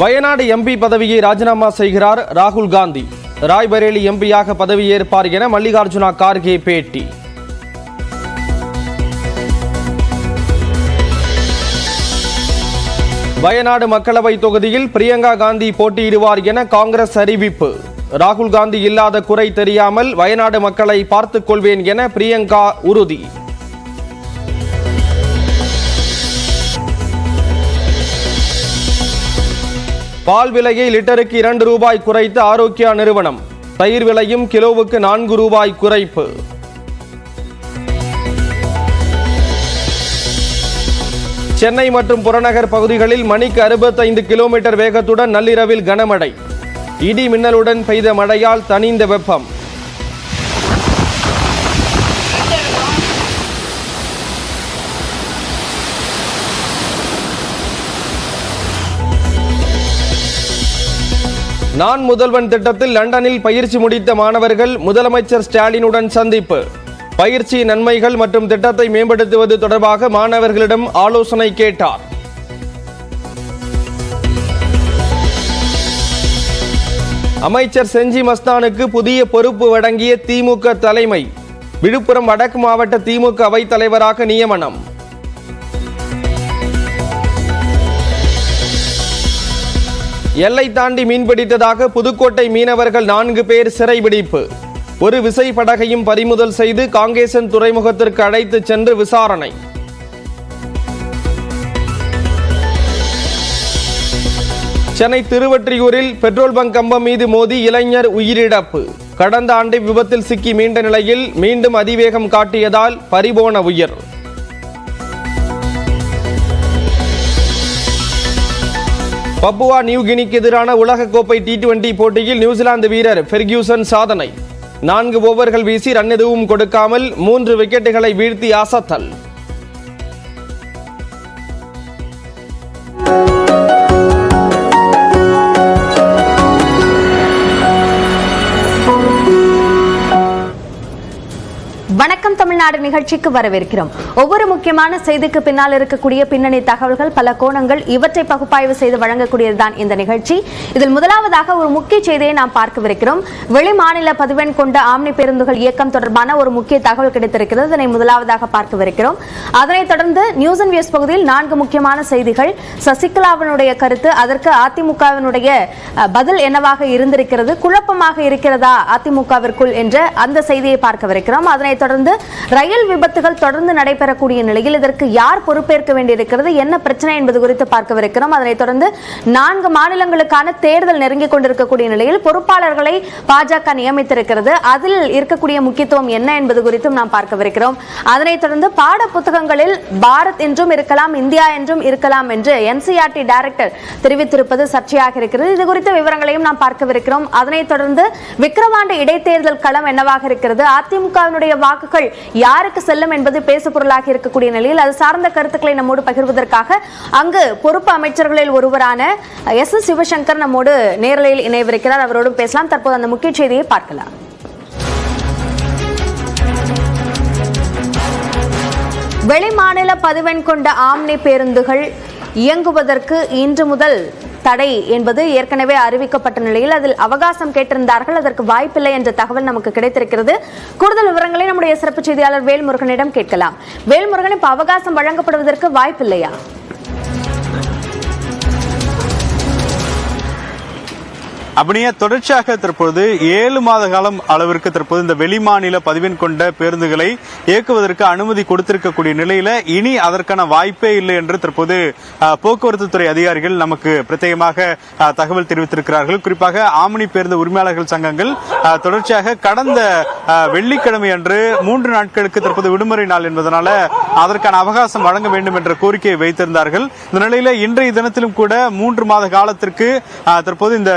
Wayanad MP பதவியை ராஜினாமா செய்கிறார் ராகுல் காந்தி. ராய்பரேலி எம்பியாக பதவியேற்பார் என மல்லிகார்ஜுனா கார்கே பேட்டி. வயநாடு மக்களவை தொகுதியில் பிரியங்கா காந்தி போட்டியிடுவார் என காங்கிரஸ் அறிவிப்பு. ராகுல் காந்தி இல்லாத குறை தெரியாமல் வயநாடு மக்களை பார்த்துக் கொள்வேன் என பிரியங்கா உறுதி. பால் விலையை லிட்டருக்கு இரண்டு ரூபாய் குறைத்து ஆரோக்கியா நிறுவனம். தயிர் விலையும் கிலோவுக்கு நான்கு ரூபாய் குறைப்பு. சென்னை மற்றும் புறநகர் பகுதிகளில் மணிக்கு அறுபத்தைந்து கிலோமீட்டர் வேகத்துடன் நள்ளிரவில் கனமழை. இடி மின்னலுடன் பெய்த மழையால் தணிந்த வெப்பம். நான் முதல்வன் திட்டத்தில் லண்டனில் பயிற்சி முடித்த மாணவர்கள் முதலமைச்சர் ஸ்டாலினுடன் சந்திப்பு. பயிற்சி நன்மைகள் மற்றும் திட்டத்தை மேம்படுத்துவது தொடர்பாக மாணவர்களிடம் ஆலோசனை கேட்டார். அமைச்சர் செஞ்சி மஸ்தானுக்கு புதிய பொறுப்பு வழங்கிய திமுக தலைமை. விழுப்புரம் வடக்கு மாவட்ட திமுக அவைத் தலைவராக நியமனம். எல்லை தாண்டி மீன்பிடித்ததாக புதுக்கோட்டை மீனவர்கள் நான்கு பேர் சிறைபிடிப்பு ஒரு விசை படகையும் பறிமுதல் செய்து காங்கேசன் துறைமுகத்திற்கு அழைத்து சென்று விசாரணை. சென்னை திருவொற்றியூரில் பெட்ரோல் பங்க் கம்பம் மீது மோதி இளைஞர் உயிரிழப்பு. கடந்த ஆண்டு விபத்தில் சிக்கி மீண்ட நிலையில் மீண்டும் அதிவேகம் காட்டியதால் பறிபோன உயிர். பப்புவா நியூ கினிக்கு எதிரான உலகக்கோப்பை டி டுவெண்டி போட்டியில் நியூசிலாந்து வீரர் ஃபெர்கியூசன் சாதனை. நான்கு ஓவர்கள் வீசி ரன் எதுவும் கொடுக்காமல் மூன்று விக்கெட்டுகளை வீழ்த்தி அசத்தல். வணக்கம் தமிழ்நாடு நிகழ்ச்சிக்கு வரவேற்கிறோம். ஒவ்வொரு முக்கியமான செய்திக்கு பின்னால் இருக்கக்கூடிய பின்னணி தகவல்கள் பல கோணங்கள் இவற்றை பகுப்பாய்வு செய்து வழங்கக்கூடியதுதான் இந்த நிகழ்ச்சி. இதில் முதலாவதாக ஒரு முக்கிய செய்தியை நாம் பார்க்கவிருக்கிறோம். வெளி மாநில பதிவெண் கொண்ட ஆம்னி பேருந்துகள் இயக்கம் தொடர்பான ஒரு முக்கிய தகவல் கிடைத்திருக்கிறது. இதனை முதலாவதாக பார்க்கவிருக்கிறோம். அதனைத் தொடர்ந்து நியூஸ் அண்ட் வியூஸ் பகுதியில் நான்கு முக்கியமான செய்திகள். சசிகலாவினுடைய கருத்து அதற்கு அதிமுகவினுடைய பதில் என்னவாக இருந்திருக்கிறது குழப்பமாக இருக்கிறதா அதிமுகவிற்குள் என்ற அந்த செய்தியை பார்க்கவிருக்கிறோம். அதனை தொடர்ந்து ரயில் விபத்துகள் தொடர்ந்து நடைபெறக்கூடிய நிலையில் இதற்கு யார் பொறுப்பேற்க வேண்டியிருக்கிறது? என்ன பிரச்சனை என்பது குறித்து பார்க்கவிருக்கிறோம். அதனைத் தொடர்ந்து நான்கு மாநிலங்களுக்கான தேர்தல் நெருங்கிக் கொண்டிருக்கக்கூடிய நிலையில் பொறுப்பாளர்களை பாஜக நியமித்திருக்கிறது. அதில் இருக்கக்கூடிய முக்கியத்துவம் என்ன என்பது குறித்தும் நாம் பார்க்கவிருக்கிறோம். அதனைத் தொடர்ந்து பாட புத்தகங்களில் பாரத் என்றும் இருக்கலாம் இந்தியா என்றும் இருக்கலாம் என்று என்சிஆர்டி டைரக்டர் தெரிவித்திருப்பது சர்ச்சையாக இருக்கிறது. இது குறித்த விவரங்களையும் நாம் பார்க்கவிருக்கிறோம். அதனைத் தொடர்ந்து விக்கிரவாண்ட இடைத்தேர்தல் களம் என்னவாக இருக்கிறது? அதிமுகவினுடைய வாக்குகள் யாருக்கு செல்லும் என்பது பேசு பொருளாக இருக்கக்கூடிய நிலையில் அது சார்ந்த கருத்துக்களை நம்மோடு பகிர்வதற்காக அங்கு பொறுப்பு அமைச்சர்களில் ஒருவரான எஸ் எஸ் சிவசங்கர் நம்மோடு நேரலையில் இணையவிருக்கிறார். அவரோடும் பேசலாம். தற்போது அந்த முக்கிய செய்தியை பார்க்கலாம். வெளிமாநில பதிவெண் கொண்ட ஆம்னி பேருந்துகள் இயங்குவதற்கு இன்று முதல் தடை என்பது ஏற்கனவே அறிவிக்கப்பட்ட நிலையில் அதில் அவகாசம் கேட்டிருந்தார்கள். அதற்கு வாய்ப்பில்லை என்ற தகவல் நமக்கு கிடைத்திருக்கிறது. கூடுதல் விவரங்களை நம்முடைய சிறப்பு செய்தியாளர் வேல்முருகனிடம் கேட்கலாம். வேல்முருகன் இப்ப அவகாசம் வழங்கப்படுவதற்கு வாய்ப்பில்லையா? அப்படியே தொடர்ச்சியாக தற்போது ஏழு மாத காலம் அளவிற்கு தற்போது இந்த வெளிமாநில பதிவெண் கொண்ட பேருந்துகளை இயக்குவதற்கு அனுமதி கொடுத்திருக்கக்கூடிய நிலையில இனி அதற்கான வாய்ப்பே இல்லை என்று தற்போது போக்குவரத்து துறை அதிகாரிகள் நமக்கு பிரத்யேகமாக தகவல் தெரிவித்திருக்கிறார்கள். குறிப்பாக ஆமணி பேருந்து உரிமையாளர்கள் சங்கங்கள் தொடர்ச்சியாக கடந்த வெள்ளிக்கிழமை அன்று மூன்று நாட்களுக்கு தற்போது விடுமுறை நாள் என்பதனால அதற்கான அவகாசம் வழங்க வேண்டும் என்ற கோரிக்கையை வைத்திருந்தார்கள். இந்த நிலையில இன்றைய தினத்திலும் கூட மூன்று மாத காலத்திற்கு தற்போது இந்த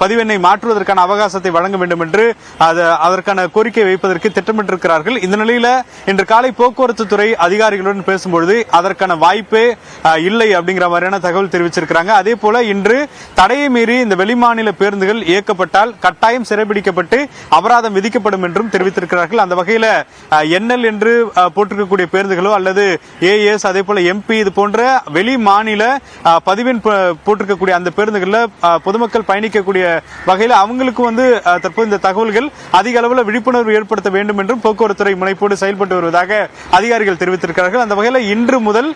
பதிவெண்ணை மாற்றுவதற்கான அவகாசத்தை வழங்க வேண்டும் என்று அது- அதற்கான கோரிக்கை வைப்பதற்கு திட்டமிட்டிருக்கிறார்கள். இந்த நிலையில இன்று காலை போக்குவரத்து துறை அதிகாரிகளுடன் பேசும்பொழுது அதற்கான வாய்ப்பே இல்லை அப்படிங்கிற மாதிரியான தகவல் தெரிவிச்சிருக்கிறாங்க. அதே போல இன்று தடையை மீறி இந்த வெளிமாநில பேருந்துகள் இயக்கப்பட்டால் கட்டாயம் சிறைபிடிக்கப்பட்டு அபராதம் விதிக்கப்படும் என்றும் தெரிவித்திருக்கிறார்கள். அந்த வகையில என்எல் என்று போட்டிருக்கக்கூடிய பேருந்துகளோ அல்லது ஏஎஸ் அதே போல எம்பி இது போன்ற வெளி மாநில பதிவின் போட்டிருக்கக்கூடிய அந்த பேருந்துகளில் பொதுமக்கள் பயணிக்கக்கூடிய இருக்கக்கூடிய வகையில் அவங்களுக்கு வந்து தற்போது இந்த தகவல்கள் அதிக அளவில் விழிப்புணர்வு ஏற்படுத்த வேண்டும் என்றும் போக்குவரத்துறை முனைப்போடு செயல்பட்டு வருவதாக அதிகாரிகள் தெரிவித்திருக்கிறார்கள். அந்த வகையில் இன்று முதல்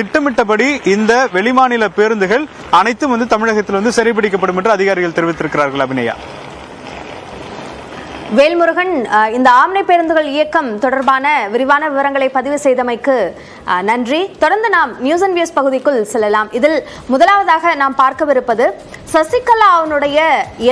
திட்டமிட்டபடி இந்த வெளிமாநில பேருந்துகள் அனைத்தும் வந்து தமிழகத்தில் வந்து சிறைபிடிக்கப்படும் என்று அதிகாரிகள் தெரிவித்திருக்கிறார்கள் அபிநயா. வேல்முருகன் இந்த ஆம்னை பேருந்துகள் இயக்கம் தொடர்பான விரிவான விவரங்களை பதிவு செய்தமைக்கு நன்றி. தொடர்ந்து நாம் நியூஸ் அண்ட் வியூஸ் பகுதிக்குள் செல்லலாம். இதில் முதலாவதாக நாம் பார்க்கவிருப்பது சசிகலா அவனுடைய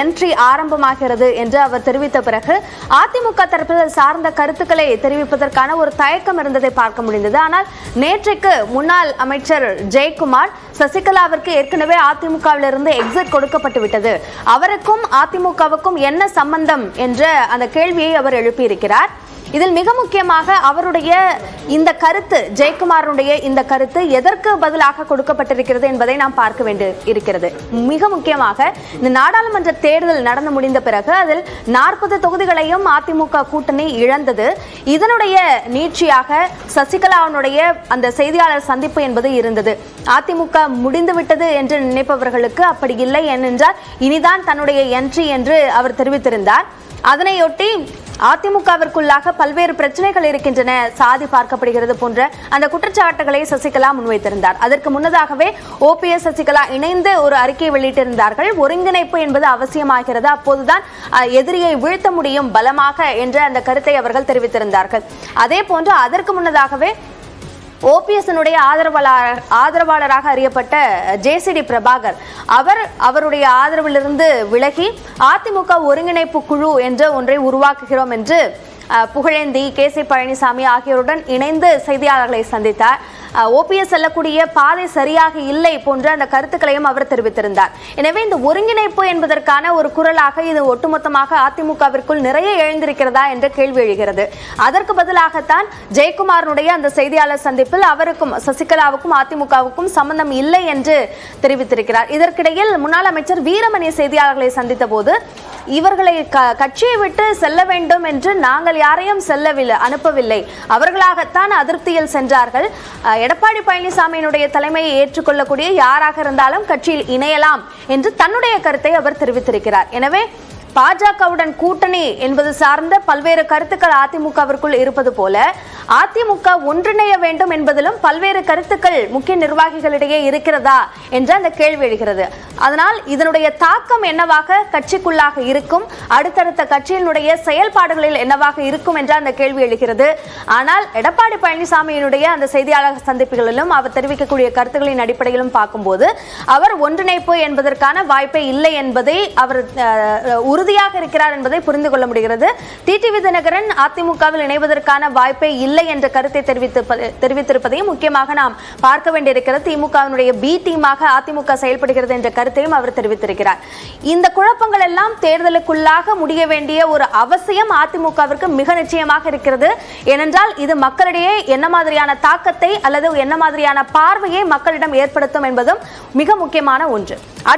என்ட்ரி ஆரம்பமாகிறது என்று அவர் தெரிவித்த பிறகு அதிமுக தரப்பில் சார்ந்த கருத்துக்களை தெரிவிப்பதற்கான ஒரு தயக்கம் இருந்ததை பார்க்க முடிந்தது. ஆனால் நேற்றைக்கு முன்னாள் அமைச்சர் ஜெயக்குமார் சசிகலாவிற்கு ஏற்கனவே அதிமுகவிலிருந்து எக்ஸிட் கொடுக்கப்பட்டு விட்டது. அவருக்கும் அதிமுகவுக்கும் என்ன சம்பந்தம் என்ற அந்த கேள்வியை அவர் எழுப்பியிருக்கிறார். இதில் மிக முக்கியமாக அவருடைய இந்த கருத்து ஜெயக்குமாரனுடைய இந்த கருத்து எதற்கு பதிலாக கொடுக்கப்பட்டிருக்கிறது என்பதை நாம் பார்க்க வேண்டி இருக்கிறது. மிக முக்கியமாக இந்த நாடாளுமன்ற தேர்தல் நடந்து முடிந்த பிறகு அதில் நாற்பது தொகுதிகளையும் அதிமுக கூட்டணி இழந்தது. இதனுடைய நீட்சியாக சசிகலாவினுடைய அந்த செய்தியாளர் சந்திப்பு என்பது இருந்தது. அதிமுக முடிந்துவிட்டது என்று நினைப்பவர்களுக்கு அப்படி இல்லை ஏனென்றால் இனிதான் தன்னுடைய என்ட்ரி என்று அவர் தெரிவித்திருந்தார். அதனையொட்டி அதிமுகவிற்குள்ளாக பல்வேறு பிரச்சனைகள் இருக்கின்றன. சாதி பார்க்கப்படுகிறது போன்ற அந்த குற்றச்சாட்டுகளை சசிகலா முன்வைத்திருந்தார். அதற்கு முன்னதாகவே ஓபிஎஸ் சசிகலா இணைந்து ஒரு அறிக்கை வெளியிட்டிருந்தார்கள். ஒருங்கிணைப்பு என்பது அவசியமாகிறது. அப்போதுதான் எதிரியை வீழ்த்த முடியும் பலமாக என்ற அந்த கருத்தை அவர்கள் தெரிவித்திருந்தார்கள். அதே போன்று அதற்கு முன்னதாகவே ஓபிஎஸ்னுடைய ஆதரவாளர் ஆதரவாளராக அறியப்பட்ட ஜேசிடி பிரபாகர் அவர் அவருடைய ஆதரவிலிருந்து விலகி அதிமுக ஒருங்கிணைப்பு குழு என்ற ஒன்றை உருவாக்குகிறோம் என்று புகழேந்தி கே கேசி பழனிசாமி ஆகியோருடன் இணைந்து செய்தியாளர்களை சந்தித்தார். ஓபிஎஸ் செல்லக்கூடிய பாதை சரியாக இல்லை போன்ற அந்த கருத்துக்களையும் அவர் தெரிவித்திருந்தார். எனவே இந்த ஒருங்கிணைப்பு என்பதற்கான ஒரு குரலாக இது ஒட்டுமொத்தமாக அதிமுகவிற்குள் நிறைய எழுந்திருக்கிறதா என்ற கேள்வி எழுகிறது. அதற்கு பதிலாகத்தான் ஜெயக்குமாரனுடைய அந்த செய்தியாளர் சந்திப்பில் அவருக்கும் சசிகலாவுக்கும் அதிமுகவுக்கும் சம்பந்தம் இல்லை என்று தெரிவித்திருக்கிறார். இதற்கிடையில் முன்னாள் அமைச்சர் வீரமணி செய்தியாளர்களை சந்தித்த போது இவர்களை க- கட்சியை விட்டு செல்ல வேண்டும் என்று நாங்கள் யாரையும் செல்லவில்லை அனுப்பவில்லை. அவர்களாகத்தான் அதிருப்தியில் சென்றார்கள். எடப்பாடி பழனிசாமியினுடைய தலைமையை ஏற்றுக்கொள்ளக்கூடிய யாராக இருந்தாலும் கட்சியில் இணையலாம் என்று தன்னுடைய கருத்தை அவர் தெரிவித்திருக்கிறார். எனவே பாஜகவுடன் கூட்டணி என்பது சார்ந்த பல்வேறு கருத்துக்கள் அதிமுகவிற்குள் இருப்பது போல அதிமுக ஒன்றிணைய வேண்டும் என்பதிலும் பல்வேறு கருத்துக்கள் முக்கிய நிர்வாகிகளிடையே இருக்கிறதா என்ற அந்த கேள்வி எழுகிறது. அதனால் இதனுடைய தாக்கம் என்னவாக கட்சிக்குள்ளாக இருக்கும் அடுத்தடுத்த கட்சியினுடைய செயல்பாடுகளில் என்னவாக இருக்கும் என்ற அந்த கேள்வி எழுகிறது. ஆனால் எடப்பாடி பழனிசாமியினுடைய அந்த செய்தியாளர் சந்திப்புகளிலும் அவர் தெரிவிக்கக்கூடிய கருத்துக்களின் அடிப்படையிலும் பார்க்கும்போது அவர் ஒன்றிணைப்பு என்பதற்கான வாய்ப்பே இல்லை என்பதை அவர் உறுதியாக இருக்கிறார் என்பதை புரிந்து கொள்ள முடிகிறது. டிடிவி தினகரன் அதிமுகவில் இணைவதற்கான வாய்ப்பே இல்லை என்ற கருத்தை தெரிவித்து தெரிவித்திருப்பதையும் முக்கியமாக நாம் பார்க்க வேண்டியிருக்கிறது. திமுகவினுடைய பி டீமாக அதிமுக செயல்படுகிறது என்ற கருத்தையும் அவர் தெரிவித்திருக்கிறார். இந்த குழப்பங்கள் எல்லாம் தேர்தலுக்குள்ளாக முடிய வேண்டிய ஒரு அவசியம் அதிமுகவிற்கு மிக நிச்சயமாக இருக்கிறது. ஏனென்றால் இது மக்களிடையே என்ன மாதிரியான தாக்கத்தை அல்லது என்ன மாதிரியான பார்வையை மக்களிடம் ஏற்படுத்தும் என்பதும் மிக முக்கியமான ஒன்று. அடுத்த